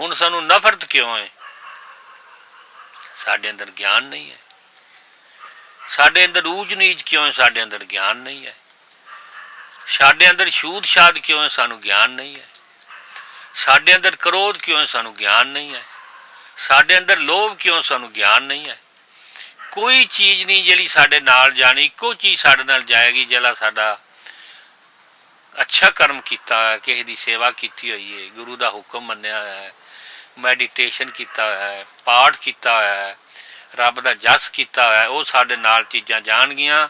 ਹੁਣ ਸਾਨੂੰ ਨਫ਼ਰਤ ਕਿਉਂ ਹੈ? ਸਾਡੇ ਅੰਦਰ ਗਿਆਨ ਨਹੀਂ ਹੈ। ਸਾਡੇ ਅੰਦਰ ਊਚ ਨੀਚ ਕਿਉਂ ਹੈ? ਸਾਡੇ ਅੰਦਰ ਗਿਆਨ ਨਹੀਂ ਹੈ। ਸਾਡੇ ਅੰਦਰ ਛੂਤ ਛਾਦ ਕਿਉਂ ਹੈ? ਸਾਨੂੰ ਗਿਆਨ ਨਹੀਂ ਹੈ। ਸਾਡੇ ਅੰਦਰ ਕ੍ਰੋਧ ਕਿਉਂ ਹੈ? ਸਾਨੂੰ ਗਿਆਨ ਨਹੀਂ ਹੈ। ਸਾਡੇ ਅੰਦਰ ਲੋਭ ਕਿਉਂ ਸਾਨੂੰ ਗਿਆਨ ਨਹੀਂ ਹੈ। ਕੋਈ ਚੀਜ਼ ਨਹੀਂ ਜਿਹੜੀ ਸਾਡੇ ਨਾਲ ਜਾਣੀ, ਇੱਕੋ ਚੀਜ਼ ਸਾਡੇ ਨਾਲ ਜਾਏਗੀ ਜਿਹੜਾ ਸਾਡਾ ਅੱਛਾ ਕਰਮ ਕੀਤਾ ਹੈ ਕਿਸੇ ਦੀ ਸੇਵਾ ਕੀਤੀ ਹੋਈ ਹੈ, ਗੁਰੂ ਦਾ ਹੁਕਮ ਮੰਨਿਆ ਹੋਇਆ ਹੈ। ਮੈਡੀਟੇਸ਼ਨ ਕੀਤਾ ਹੋਇਆ ਹੈ, ਪਾਠ ਕੀਤਾ ਹੋਇਆ ਹੈ, ਰੱਬ ਦਾ ਜਸ ਕੀਤਾ ਹੋਇਆ ਉਹ ਸਾਡੇ ਨਾਲ ਚੀਜ਼ਾਂ ਜਾਣਗੀਆਂ,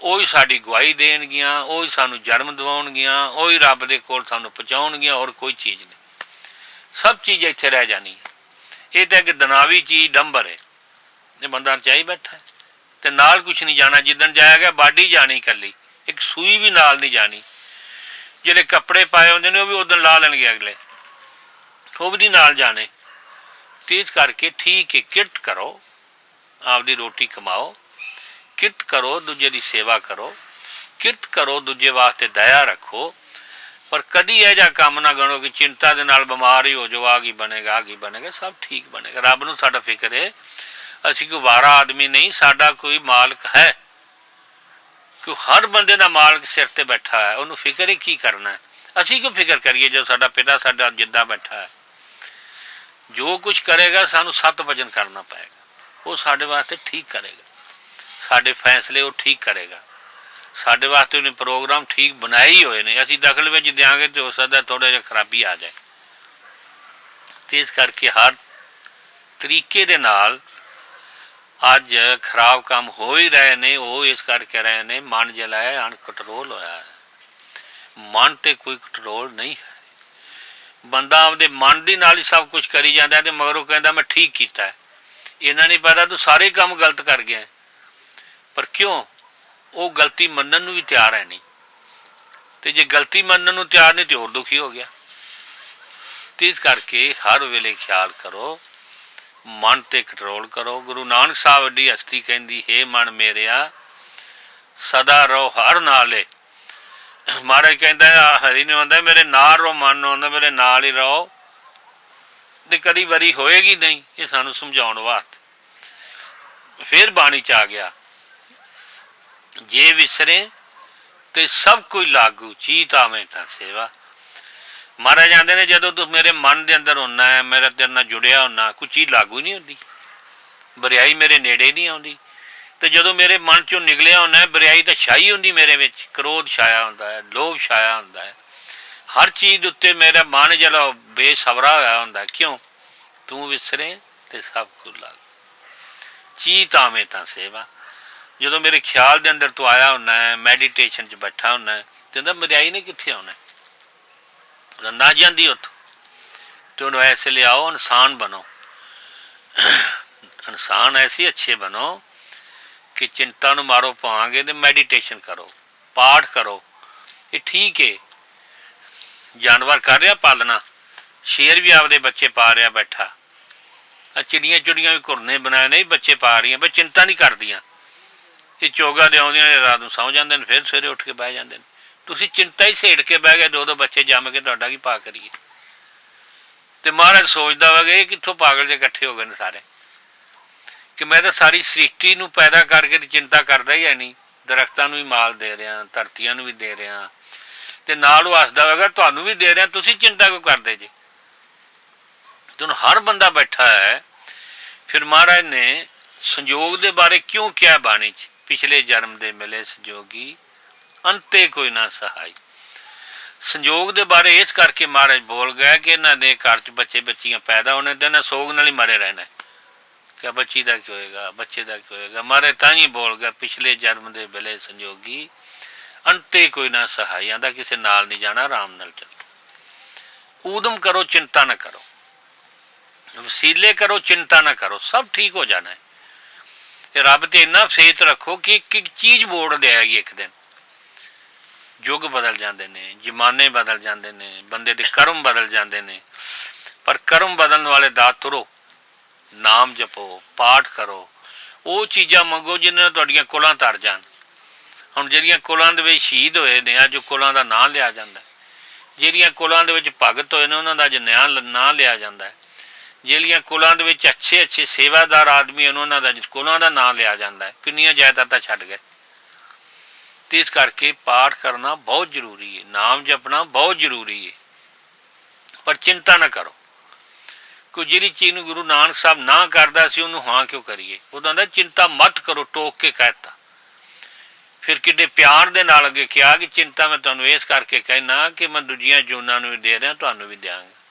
ਉਹ ਹੀ ਸਾਡੀ ਗਵਾਹੀ ਦੇਣਗੀਆਂ, ਉਹ ਹੀ ਸਾਨੂੰ ਜਨਮ ਦਿਵਾਉਣਗੀਆਂ, ਉਹ ਹੀ ਰੱਬ ਦੇ ਕੋਲ ਸਾਨੂੰ ਪਹੁੰਚਾਉਣਗੀਆਂ ਹੋਰ ਕੋਈ ਚੀਜ਼ ਨਹੀਂ। ਸਭ ਚੀਜ਼ ਇੱਥੇ ਰਹਿ ਜਾਣੀ ਇਹ ਤਾਂ ਇੱਕ ਦਨਾਵੀ ਚੀਜ਼, ਡੰਬਰ ਹੈ। ਇਹ ਬੰਦਾ ਚਾਹੀ ਬੈਠਾ ਹੈ ਤੇ ਨਾਲ ਕੁਝ ਨਹੀਂ ਜਾਣਾ, ਜਿੱਦਣ ਜਾਇਆ ਗਿਆ ਬਾਡੀ ਜਾਣੀ ਇਕੱਲੀ, ਇੱਕ ਸੂਈ ਵੀ ਨਾਲ ਨਹੀਂ ਜਾਣੀ। ਜਿਹੜੇ ਕੱਪੜੇ ਪਾਏ ਹੁੰਦੇ ਨੇ, ਉਹ ਵੀ ਉਦੋਂ ਲਾ ਲੈਣਗੇ ਅਗਲੇ। ਉਹ ਵੀ ਨਹੀਂ ਨਾਲ ਜਾਣੇ। ਤੇਜ਼ ਕਰਕੇ ਠੀਕ ਹੈ, ਕਿਰਤ ਕਰੋ। ਆਪਦੀ ਰੋਟੀ ਕਮਾਓ। ਕਿਰਤ ਕਰੋ, ਦੂਜੇ ਦੀ ਸੇਵਾ ਕਰੋ। ਕਿਰਤ ਕਰੋ, ਦੂਜੇ ਵਾਸਤੇ ਦਇਆ ਰੱਖੋ। ਪਰ ਕਦੀ ਇਹ ਜਿਹਾ ਕੰਮ ਨਾ ਗਣੋ ਕਿ ਚਿੰਤਾ ਦੇ ਨਾਲ ਬਿਮਾਰ ਹੀ ਹੋ ਜਾਓ ਆ ਕੀ ਬਣੇਗਾ ਆ ਕੀ ਬਣੇਗਾ, ਸਭ ਠੀਕ ਬਣੇਗਾ। ਰੱਬ ਨੂੰ ਸਾਡਾ ਫਿਕਰ ਹੈ, ਅਸੀਂ ਕੋਈ ਵਾਰਾ ਆਦਮੀ ਨਹੀਂ, ਸਾਡਾ ਕੋਈ ਮਾਲਕ ਹੈ। ਕਿ ਹਰ ਬੰਦੇ ਦਾ ਮਾਲਕ ਸਿਰ ਤੇ ਬੈਠਾ ਹੈ, ਉਹਨੂੰ ਫਿਕਰ ਹੀ ਕੀ ਕਰਨਾ ਹੈ? ਅਸੀਂ ਕਿਉਂ ਫਿਕਰ ਕਰੀਏ ਜੋ ਸਾਡਾ ਪਿਤਾ, ਸਾਡਾ ਜਿੱਦਾਂ ਬੈਠਾ ਹੈ? ਜੋ ਕੁਝ ਕਰੇਗਾ, ਸਾਨੂੰ ਸਤ ਵਜਨ ਕਰਨਾ ਪਏਗਾ। ਉਹ ਸਾਡੇ ਵਾਸਤੇ ਠੀਕ ਕਰੇਗਾ। ਸਾਡੇ ਫੈਸਲੇ ਉਹ ਠੀਕ ਕਰੇਗਾ। ਸਾਡੇ ਵਾਸਤੇ ਉਹਨੇ ਪ੍ਰੋਗਰਾਮ ਠੀਕ ਬਣਾਏ ਹੀ ਹੋਏ ਨੇ। ਅਸੀਂ ਦਖਲ ਵਿੱਚ ਦਿਆਂਗੇ ਤੇ ਹੋ ਸਕਦਾ ਥੋੜਾ ਜਿਹਾ ਖਰਾਬੀ ਆ ਜਾਏ। ਤੇ ਇਸ ਕਰਕੇ ਹਰ ਤਰੀਕੇ ਦੇ ਨਾਲ ਅੱਜ ਖਰਾਬ ਕੰਮ ਹੋ ਹੀ ਰਹੇ ਨੇ, ਉਹ ਇਸ ਕਰਕੇ ਰਹੇ ਨੇ, ਮਨ ਜਲਾਇਆ ਅਣ ਕੰਟਰੋਲ ਹੋਇਆ ਹੈ। ਮਨ ਤੇ ਕੋਈ ਕੰਟਰੋਲ ਨਹੀਂ ਹੈ। ਬੰਦਾ ਆਪਦੇ ਮਨ ਦੇ ਨਾਲ ਹੀ ਸਭ ਕੁਝ ਕਰੀ ਜਾਂਦਾ ਹੈ ਤੇ ਮਗਰੋਂ ਕਹਿੰਦਾ ਮੈਂ ਠੀਕ ਕੀਤਾ ਹੈ। ਇਹਨਾਂ ਨਹੀਂ ਪਤਾ ਤੂੰ ਸਾਰੇ ਕੰਮ ਗਲਤ ਕਰ ਗਿਆ ਪਰ ਕਿਉਂ? ਉਹ ਗਲਤੀ ਮੰਨਣ ਨੂੰ ਵੀ ਤਿਆਰ ਹੈ ਨਹੀਂ। ਤੇ ਜੇ ਗਲਤੀ ਮੰਨਣ ਨੂੰ ਤਿਆਰ ਨਹੀਂ ਤੇ ਹੋਰ ਦੁਖੀ ਹੋ ਗਿਆ। ਤੇ ਇਸ ਕਰਕੇ ਹਰ ਵੇਲੇ ਖਿਆਲ ਕਰੋ, ਮਨ ਤੇ ਕੰਟਰੋਲ ਕਰੋ। ਗੁਰੂ ਨਾਨਕ ਸਾਹਿਬ ਦੀ ਹਸਤੀ ਕਹਿੰਦੀ, ਹੈ ਮਨ ਮੇਰਿਆ, ਸਦਾ ਰਹੋ ਹਰ ਨਾਲੇ। ਮਹਾਰਾਜ ਕਹਿੰਦਾ ਹਰੀ ਨੂੰ ਆਂਦਾ ਮੇਰੇ ਨਾਲ ਰਹੋ, ਮਨ ਨੂੰ ਮੇਰੇ ਨਾਲ ਹੀ ਰਹੋ। ਤੇ ਕਦੀ ਵਾਰੀ ਹੋਏਗੀ ਨਹੀਂ, ਇਹ ਸਾਨੂੰ ਸਮਝਾਉਣ ਵਾਸਤੇ। ਫਿਰ ਬਾਣੀ ਚ ਆ ਗਿਆ, ਜੇ ਵਿਸਰੇ ਤੇ ਸਭ ਕੋਈ ਲਾਗੂ, ਚੀਤ ਆਵੇਂ ਤਾਂ ਸੇਵਾ। ਮਹਾਰਾਜ ਜਾਂਦੇ ਨੇ, ਜਦੋਂ ਤੂੰ ਮੇਰੇ ਮਨ ਦੇ ਅੰਦਰ ਹੁੰਨਾ ਹੈ, ਮੇਰਾ ਤੇਰੇ ਨਾਲ ਜੁੜਿਆ ਹੁੰਨਾ ਕੋਈ ਚੀਜ਼ ਲਾਗੂ ਨਹੀਂ ਹੁੰਦੀ। ਬਰਿਆਈ ਮੇਰੇ ਨੇੜੇ ਨਹੀਂ ਆਉਂਦੀ। ਤੇ ਜਦੋਂ ਮੇਰੇ ਮਨ ਚੋਂ ਨਿਕਲਿਆ ਹੁੰਦਾ ਹੈ ਬਰਿਆਈ ਤਾਂ ਛਾਈ ਹੁੰਦੀ ਮੇਰੇ ਵਿੱਚ, ਕ੍ਰੋਧ ਛਾਇਆ ਹੁੰਦਾ ਹੈ, ਲੋਭ ਛਾਇਆ ਹੁੰਦਾ ਹੈ। ਹਰ ਚੀਜ਼ ਦੇ ਉੱਤੇ ਮੇਰਾ ਮਨ ਜਿਹੜਾ ਬੇਸਬਰਾ ਹੋਇਆ ਹੁੰਦਾ ਕਿਉਂ? ਤੂੰ ਵਿਸਰੇ ਤੇ ਸਭ ਕੁਝ ਲਾਗ। ਚੀਤ ਆਵੇਂ ਤਾਂ ਸੇਵਾ। ਜਦੋਂ ਮੇਰੇ ਖਿਆਲ ਦੇ ਅੰਦਰ ਤੂੰ ਆਇਆ ਹੁੰਦਾ ਹੈ ਮੈਡੀਟੇਸ਼ਨ 'ਚ ਬੈਠਾ ਹੁੰਦਾ ਹੈ, ਤੇ ਉਹਦਾ ਨੇ ਕਿੱਥੇ ਆਉਣਾ ਹੈ? ਜਾਂਦੀ ਉੱਥੋਂ। ਤੇ ਉਹਨੂੰ ਐਸੇ ਲਿਆਓ ਇਨਸਾਨ ਬਣੋ। ਇਨਸਾਨ ਐਸੀ ਅੱਛੇ ਬਣੋ ਕਿ ਚਿੰਤਾ ਨੂੰ ਮਾਰੋ ਪਾਵਾਂਗੇ ਤੇ ਮੈਡੀਟੇਸ਼ਨ ਕਰੋ, ਪਾਠ ਕਰੋ। ਇਹ ਠੀਕ ਹੈ ਜਾਨਵਰ ਕਰ ਰਿਹਾ ਪਾਲਣਾ। ਸ਼ੇਰ ਵੀ ਆਪਦੇ ਬੱਚੇ ਪਾ ਰਿਹਾ ਬੈਠਾ। ਆ ਚਿੜੀਆਂ ਚੁੜੀਆਂ ਵੀ ਘੁਰਨੇ ਬਣਾਏ ਨਹੀਂ ਬੱਚੇ ਪਾ ਰਹੀਆਂ, ਬਈ ਚਿੰਤਾ ਨਹੀਂ ਕਰਦੀਆਂ। ਇਹ ਚੋਗਾ ਦੇ ਆਉਂਦੀਆਂ ਨੇ, ਰਾਤ ਨੂੰ ਸੌ ਜਾਂਦੇ ਨੇ, ਫਿਰ ਸਵੇਰੇ ਉੱਠ ਕੇ ਬਹਿ ਜਾਂਦੇ ਨੇ। ਤੁਸੀਂ ਚਿੰਤਾ ਹੀ ਛੇੜ ਕੇ ਬਹਿ ਗਏ ਦੋ ਦੋ ਬੱਚੇ ਜੰਮ ਕੇ ਤੁਹਾਡਾ ਕੀ ਪਾ ਕਰੀਏ। ਤੇ ਮਹਾਰਾਜ ਸੋਚਦਾ ਵਾ ਇਹ ਕਿੱਥੋਂ ਪਾਗਲ ਜੇ ਇਕੱਠੇ ਹੋ ਗਏ ਨੇ ਸਾਰੇ। ਕਿ ਮੈਂ ਤਾਂ ਸਾਰੀ ਸ੍ਰਿਸ਼ਟੀ ਨੂੰ ਪੈਦਾ ਕਰਕੇ ਤੇ ਚਿੰਤਾ ਕਰਦਾ ਹੀ ਹੈ ਨਹੀਂ। ਦਰਖਤਾਂ ਨੂੰ ਵੀ ਮਾਲ ਦੇ ਰਿਹਾ, ਧਰਤੀਆਂ ਨੂੰ ਵੀ ਦੇ ਰਿਹਾ। ਤੇ ਨਾਲ ਉਹ ਹੱਸਦਾ ਹੋਵੇਗਾ, ਤੁਹਾਨੂੰ ਵੀ ਦੇ ਰਿਹਾ, ਤੁਸੀਂ ਚਿੰਤਾ ਕਿਉਂ ਕਰਦੇ ਜੀ? ਜਦੋਂ ਹਰ ਬੰਦਾ ਬੈਠਾ ਹੈ। ਫਿਰ ਮਹਾਰਾਜ ਨੇ ਸੰਜੋਗ ਦੇ ਬਾਰੇ ਕਿਉਂ ਕਿਹਾ ਬਾਣੀ 'ਚ? ਪਿਛਲੇ ਜਨਮ ਦੇ ਮਿਲੇ ਸੰਜੋਗੀ ਅੰਤੇ ਕੋਈ ਨਾ ਸਹਾਈ। ਸੰਜੋਗ ਦੇ ਬਾਰੇ ਇਸ ਕਰਕੇ ਮਹਾਰਾਜ ਬੋਲ ਗਿਆ ਕਿ ਇਹਨਾਂ ਦੇ ਘਰ 'ਚ ਬੱਚੇ ਬੱਚੀਆਂ ਪੈਦਾ ਹੋਣੇ ਤੇ ਇਹਨਾਂ ਸੋਗ ਨਾਲ ਹੀ ਮਰੇ ਰਹਿਣਾ ਕਿ ਬੱਚੀ ਦਾ ਕੀ ਹੋਏਗਾ ਬੱਚੇ ਦਾ ਕੀ ਹੋਏਗਾ ਮਹਾਰਾਜ ਤਾਂ ਹੀ ਬੋਲ ਗਿਆ ਪਿਛਲੇ ਜਨਮ ਦੇ ਮਿਲੇ ਸੰਜੋਗੀ ਅੰਤੇ ਕੋਈ ਨਾ ਸਹਾਈ ਦਾ ਕਿਸੇ ਨਾਲ ਨਹੀਂ ਜਾਣਾ ਆਰਾਮ ਨਾਲ ਚੱਲੋ ਊਦਮ ਕਰੋ ਚਿੰਤਾ ਨਾ ਕਰੋ ਵਸੀਲੇ ਕਰੋ ਚਿੰਤਾ ਨਾ ਕਰੋ ਸਭ ਠੀਕ ਹੋ ਜਾਣਾ ਹੈ ਇਹ ਰੱਬ ਤੇ ਇੰਨਾ ਫੇਥ ਰੱਖੋ ਕਿ ਇੱਕ ਇੱਕ ਚੀਜ਼ ਮੋੜ ਦੇਗੀ ਇੱਕ ਦਿਨ ਯੁੱਗ ਬਦਲ ਜਾਂਦੇ ਨੇ ਜ਼ਮਾਨੇ ਬਦਲ ਜਾਂਦੇ ਨੇ ਬੰਦੇ ਦੇ ਕਰਮ ਬਦਲ ਜਾਂਦੇ ਨੇ ਪਰ ਕਰਮ ਬਦਲਣ ਵਾਲੇ ਦਾ ਤੁਰੋ ਨਾਮ ਜਪੋ, ਪਾਠ ਕਰੋ। ਉਹ ਚੀਜ਼ਾਂ ਮੰਗੋ ਜਿਨ੍ਹਾਂ ਨਾਲ ਤੁਹਾਡੀਆਂ ਕੁਲਾਂ ਤਰ ਜਾਣ। ਹੁਣ ਜਿਹੜੀਆਂ ਕੁਲਾਂ ਦੇ ਵਿੱਚ ਸ਼ਹੀਦ ਹੋਏ ਨੇ, ਅੱਜ ਉਹ ਕੁਲਾਂ ਦਾ ਨਾਂ ਲਿਆ ਜਾਂਦਾ ਜਿਹੜੀਆਂ ਕੁਲਾਂ ਦੇ ਵਿੱਚ ਭਗਤ ਹੋਏ ਨੇ, ਉਹਨਾਂ ਦਾ ਅੱਜ ਨਿਆਂ ਨਾਂ ਲਿਆ ਜਾਂਦਾ ਹੈ। ਜਿਹੜੀਆਂ ਕੁਲਾਂ ਦੇ ਵਿੱਚ ਅੱਛੇ ਅੱਛੇ ਸੇਵਾਦਾਰ ਆਦਮੀ ਹਨ ਉਹਨਾਂ ਦਾ ਅੱਜ ਕੁਲਾਂ ਦਾ ਨਾਂ ਲਿਆ ਜਾਂਦਾ ਹੈ। ਕਿੰਨੀਆਂ ਜਾਇਦਾਦਾਂ ਛੱਡ ਗਏ। ਤੇ ਇਸ ਕਰਕੇ ਪਾਠ ਕਰਨਾ ਬਹੁਤ ਜ਼ਰੂਰੀ ਹੈ। ਨਾਮ ਜਪਣਾ ਬਹੁਤ ਜ਼ਰੂਰੀ ਹੈ। ਪਰ ਚਿੰਤਾ ਨਾ ਕਰੋ। ਕਿ ਜਿਹੜੀ ਚੀਜ਼ ਨੂੰ ਗੁਰੂ ਨਾਨਕ ਸਾਹਿਬ ਨਾ ਕਰਦਾ ਸੀ, ਉਹਨੂੰ ਹਾਂ ਕਿਉਂ ਕਰੀਏ? ਉਹਦਾ ਦਾ ਚਿੰਤਾ ਮਤ ਕਰੋ, ਟੋਕ ਕੇ ਕਹਿਤਾ ਫਿਰ ਕਿੱਡੇ ਪਿਆਰ ਦੇ ਨਾਲ ਅੱਗੇ ਕਿਹਾ ਕਿ ਚਿੰਤਾ ਮੈਂ ਤੁਹਾਨੂੰ ਇਸ ਕਰਕੇ ਕਹਿਣਾ ਕਿ ਮੈਂ ਦੂਜੀਆਂ ਜੂਨਾਂ ਨੂੰ ਵੀ ਦੇ ਰਿਹਾ, ਤੁਹਾਨੂੰ ਵੀ ਦਿਆਂਗਾ।